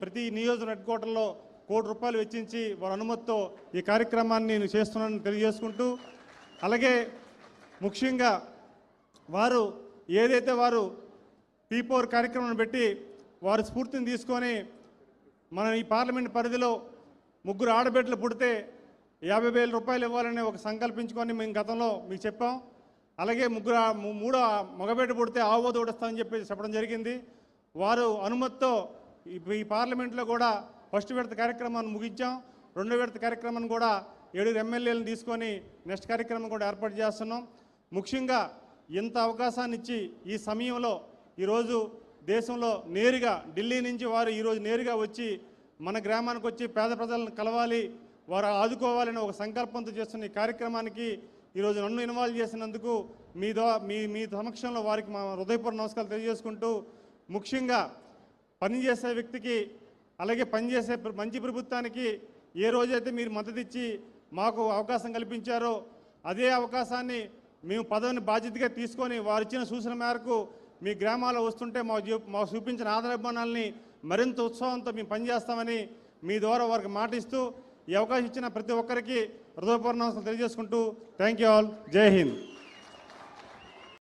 ప్రతి నియోజకవర్గ హెడ్ క్వార్టర్లో కోటి రూపాయలు వెచ్చించి వారి అనుమతితో ఈ కార్యక్రమాన్ని నేను చేస్తున్నానని తెలియజేసుకుంటూ అలాగే ముఖ్యంగా వారు ఏదైతే వారు పీపోర్ కార్యక్రమం పెట్టి వారి స్ఫూర్తిని తీసుకొని మన ఈ పార్లమెంట్ పరిధిలో ముగ్గురు ఆడబిడ్డలు పుడితే యాభై వేల రూపాయలు ఇవ్వాలని ఒక సంకల్పించుకొని మేము గతంలో మీకు చెప్పాం. అలాగే ముగ్గురు మూడో మగబిడ్డ పుడితే ఆవో తోడుస్తామని చెప్పి చెప్పడం జరిగింది. వారు అనుమతితో ఈ- పార్లమెంట్లో కూడా ఫస్ట్ విడత కార్యక్రమాన్ని ముగించాం రెండో విడత కార్యక్రమాన్ని కూడా ఏడుగురు ఎమ్మెల్యేలను తీసుకొని నెక్స్ట్ కార్యక్రమం కూడా ఏర్పాటు చేస్తున్నాం. ముఖ్యంగా ఇంత అవకాశాన్ని ఇచ్చి ఈ సమయంలో ఈరోజు దేశంలో నేరుగా ఢిల్లీ నుంచి వారు ఈరోజు నేరుగా వచ్చి మన గ్రామానికి వచ్చి పేద ప్రజలను కలవాలి వారు ఆదుకోవాలని ఒక సంకల్పంతో చేస్తున్న ఈ కార్యక్రమానికి ఈరోజు నన్ను ఇన్వాల్వ్ చేసినందుకు మీ మీ మీ సమక్షంలో వారికి మా హృదయపూర్వ నమస్కారాలు తెలియజేసుకుంటూ ముఖ్యంగా పనిచేసే వ్యక్తికి అలాగే పనిచేసే మంచి ప్రభుత్వానికి ఏ రోజైతే మీరు మద్దతు ఇచ్చి మాకు అవకాశం కల్పించారో అదే అవకాశాన్ని మేము పదవిని బాధ్యతగా తీసుకొని వారు ఇచ్చిన సూచన మేరకు మీ గ్రామాల్లో వస్తుంటే మా జీ మా చూపించిన ఆదరాభిమానాల్ని మరింత ఉత్సాహంతో మేము పనిచేస్తామని మీ ద్వారా వారికి మాటిస్తూ ఈ అవకాశం ఇచ్చిన ప్రతి ఒక్కరికి హృదయపూర్ణ తెలియజేసుకుంటూ థ్యాంక్ యూ ఆల్. జై హింద్.